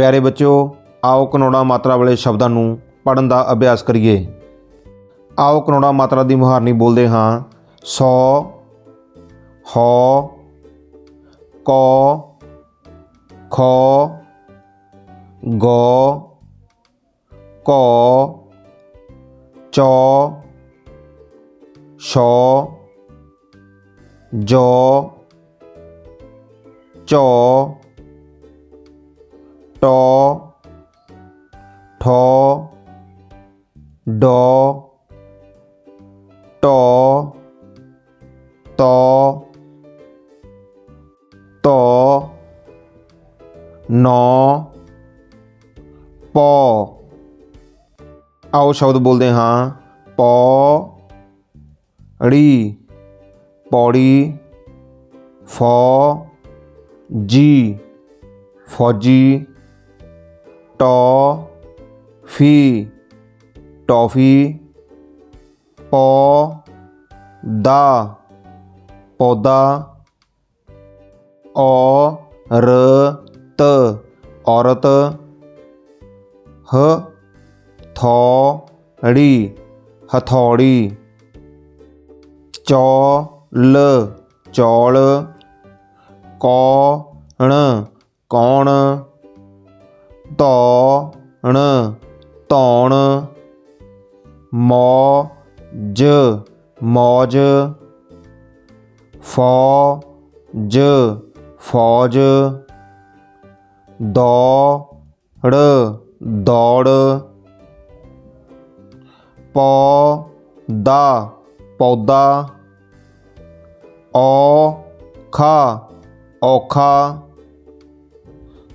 ਪਿਆਰੇ ਬੱਚਿਓ, ਆਓ ਕਨੋੜਾ ਮਾਤਰਾ ਵਾਲੇ ਸ਼ਬਦਾਂ ਨੂੰ ਪੜਨ ਦਾ ਅਭਿਆਸ ਕਰੀਏ। ਆਓ ਕਨੋੜਾ ਮਾਤਰਾ ਦੀ ਮੁਹਾਰਨੀ ਬੋਲਦੇ ਹਾਂ। ਸੌ, ਹੌ, ਕੌ, ਖੋ, ਗੋ, ਕੋ, ਚੋ ਸ਼ੋ ਜੋ, ਚੋ ਟੋ, ਠੋ, ਡੋ, ਟੋ, ਤੋ ਤੋ, ਨੌ, ਪੋ। ਆਓ ਸ਼ਬਦ ਬੋਲਦੇ ਹਾਂ। ਪੌ, ੜੀ, ਪੌੜੀ, ਫੌ, ਜੀ, ਫੌਜੀ। ਟੌਫੀ। ਟੌਫੀ ਟੋਫੀ ਪੌ ਦਾ। ਪੌਦਾ ਔ ਔਰਤ ਹ ਥੋੜੀ ਹਥੌੜੀ। ਚੌਲ। ਚੌਲ। ਕੌਣ? ਕੌਣ? ਧੌਣ ਧੌਣ ਮੌਜ ਮੌਜ ਫੌਜ ਫੌਜ ਦੌੜ ਦੌੜ ਪੌਦਾ ਪੌਦਾ ਔਖਾ ਔਖਾ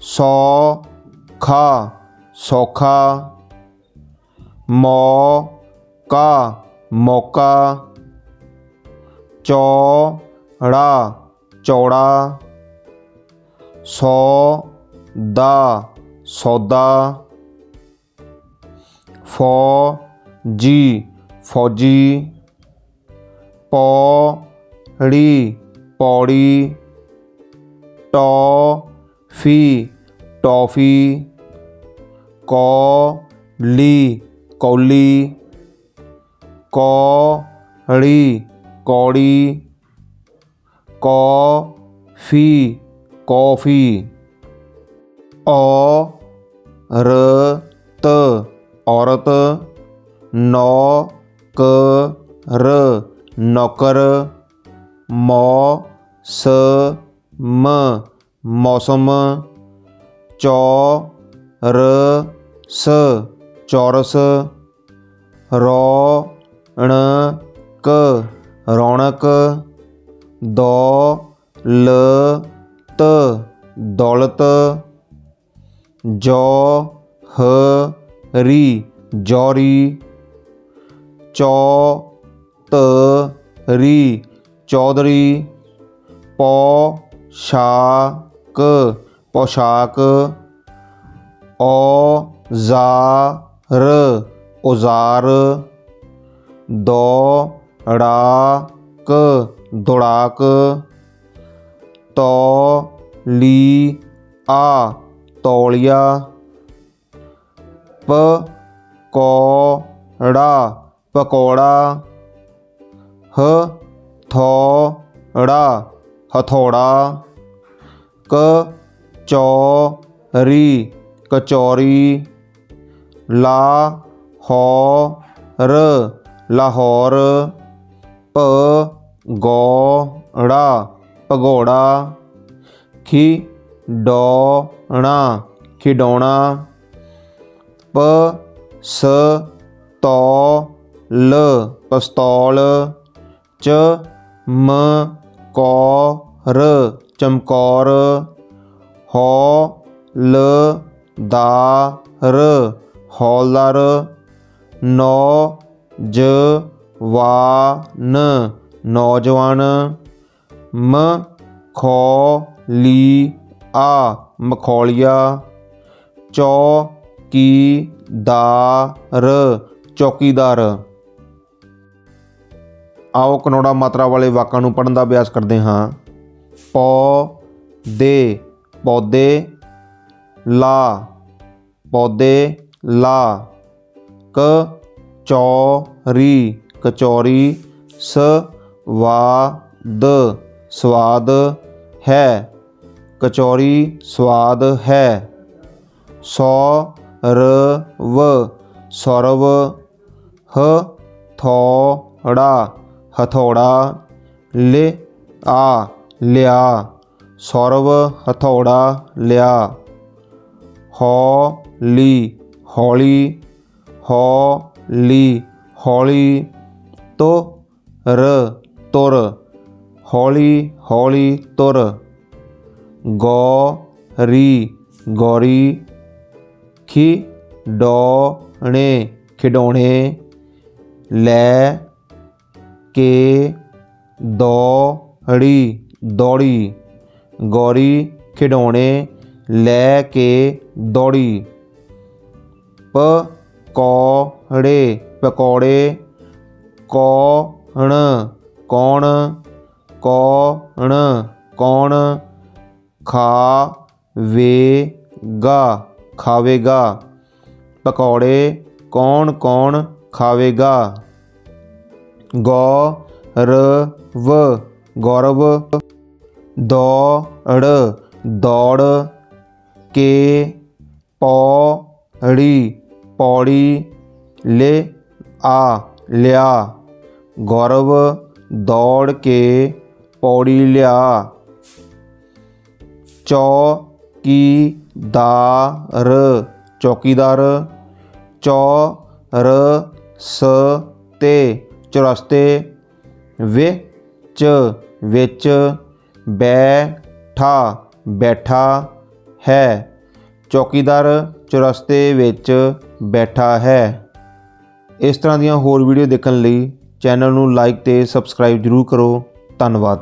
ਸੌ ਸੌਖਾ ਸੌਖਾ। ਮੌਕਾ ਮੌਕਾ। ਚੌੜਾ ਚੌੜਾ। ਸੌਦਾ ਸੌਦਾ। ਫੌਜੀ ਫੌਜੀ। ਪੌੜੀ ਪੌੜੀ। ਟੌਫੀ ਟੌਫੀ ਕੌਲੀ ਕੌਲੀ ਕੌੜੀ ਕੌੜੀ ਕੌਫੀ ਕੌਫੀ। ਔਰਤ ਔਰਤ ਨੌਕਰ ਨੌਕਰ। ਮ ਮੌਸਮ। ਚੌਰਸ ਚੌਰਸ ਰੌਣਕ ਰੌਣਕ ਦੌਲਤ ਦੌਲਤ ਜੌਹਰੀ ਜੌਰੀ ਚੌਧਰੀ ਚੌਧਰੀ ਪੌਸ਼ਾਕ ਪੋਸ਼ਾਕ ਔਜ਼ਾਰ ਔਜ਼ਾਰ ਦੌੜਾਕ ਦੌੜਾਕ ਤੌਲੀਆ ਤੌਲੀਆ ਪਕੌੜਾ ਪਕੌੜਾ ਹਥੌੜਾ ਹਥੌੜਾ ਚੌਰੀ ਕਚੌਰੀ ਕਚੌਰੀ ਲਾਹੌਰ ਪ ਲਾਹੌਰ ਭਗੌੜਾ ਭਗੌੜਾ ਖਿਡੌਣਾ ਖਿਡੌਣਾ ਪਸਤੌਲ ਪਸਤੌਲ ਚਮਕੌਰ ਚਮਕੌਰ ਹੌਲਦਾਰ ਹੌਲਦਾਰ, ਨੌਜਵਾਨ ਨੌਜਵਾਨ, ਮਖੌਲੀਆ ਦਾ ਰ ਚੌਕੀਦਾਰ। ਆਓ ਕਨੋੜਾ ਮਾਤਰਾ ਵਾਲੇ ਵਾਕਾਂ ਨੂੰ ਪੜਨ ਦਾ ਅਭਿਆਸ ਕਰਦੇ ਹਾਂ। ਪੌ ਦੇ ਪੌਦੇ ਲਾ ਪੌਦੇ ਲਾ ਕ ਚੌਰੀ ਕਚੌਰੀ ਸ ਵਾ ਸਵਾਦ ਹੈ। ਕਚੌਰੀ ਸਵਾਦ ਹੈ। ਸੌ ਰਵ ਵ ਸੌਰਵ ਹ ਥੋੜਾ ਹਥੌੜਾ ਲੇ ਆ ਲਿਆ। ਸੌਰਵ ਹਥੌੜਾ ਲਿਆ। ਹੌਲੀ ਹੌਲੀ ਹੌਲੀ ਹੌਲੀ, ਤੁਰ ਤੁਰ, ਹੌਲੀ ਹੌਲੀ, ਤੁਰ। ਗੌਰੀ ਗੌਰੀ, ਖਿਡੌਣੇ ਖਿਡੌਣੇ ਲੈ ਕੇ ਦੌੜੀ ਦੌੜੀ। ਗੌਰੀ ਖਿਡੌਣੇ ਲੈ ਕੇ ਦੌੜੀ। ਪਕੌੜੇ। ਪਕੌੜੇ ਕੌਣ। ਕੌਣ ਕੌਣ। ਕੌਣ ਖਾਵੇਗਾ ਖਾਵੇਗਾ। ਪਕੌੜੇ, ਕੌਣ ਕੌਣ, ਖਾਵੇਗਾ। ਗੌਰਵ ਗੌਰਵ। ਦੌੜ ਦੌੜ ਕੇ ਪੌੜੀ ਪੌੜੀ ਲੈ ਆ ਲਿਆ ਗੌਰਵ ਦੌੜ ਕੇ ਪੌੜੀ ਲਿਆ ਚੌਕੀਦਾਰ ਚੌਕੀਦਾਰ ਚੌਰ ਸ ਤੇ ਚੁਰਸਤੇ ਵਿੱਚ ਵਿੱਚ ਬੈਠਾ ਬੈਠਾ ਹੈ। ਚੌਕੀਦਾਰ ਚੁਰਸਤੇ ਵਿੱਚ ਬੈਠਾ ਹੈ। ਇਸ ਤਰ੍ਹਾਂ ਦੀਆਂ ਹੋਰ ਵੀਡੀਓ ਦੇਖਣ ਲਈ ਚੈਨਲ ਨੂੰ ਲਾਈਕ ਤੇ ਸਬਸਕ੍ਰਾਈਬ ਜ਼ਰੂਰ ਕਰੋ। ਧੰਨਵਾਦ।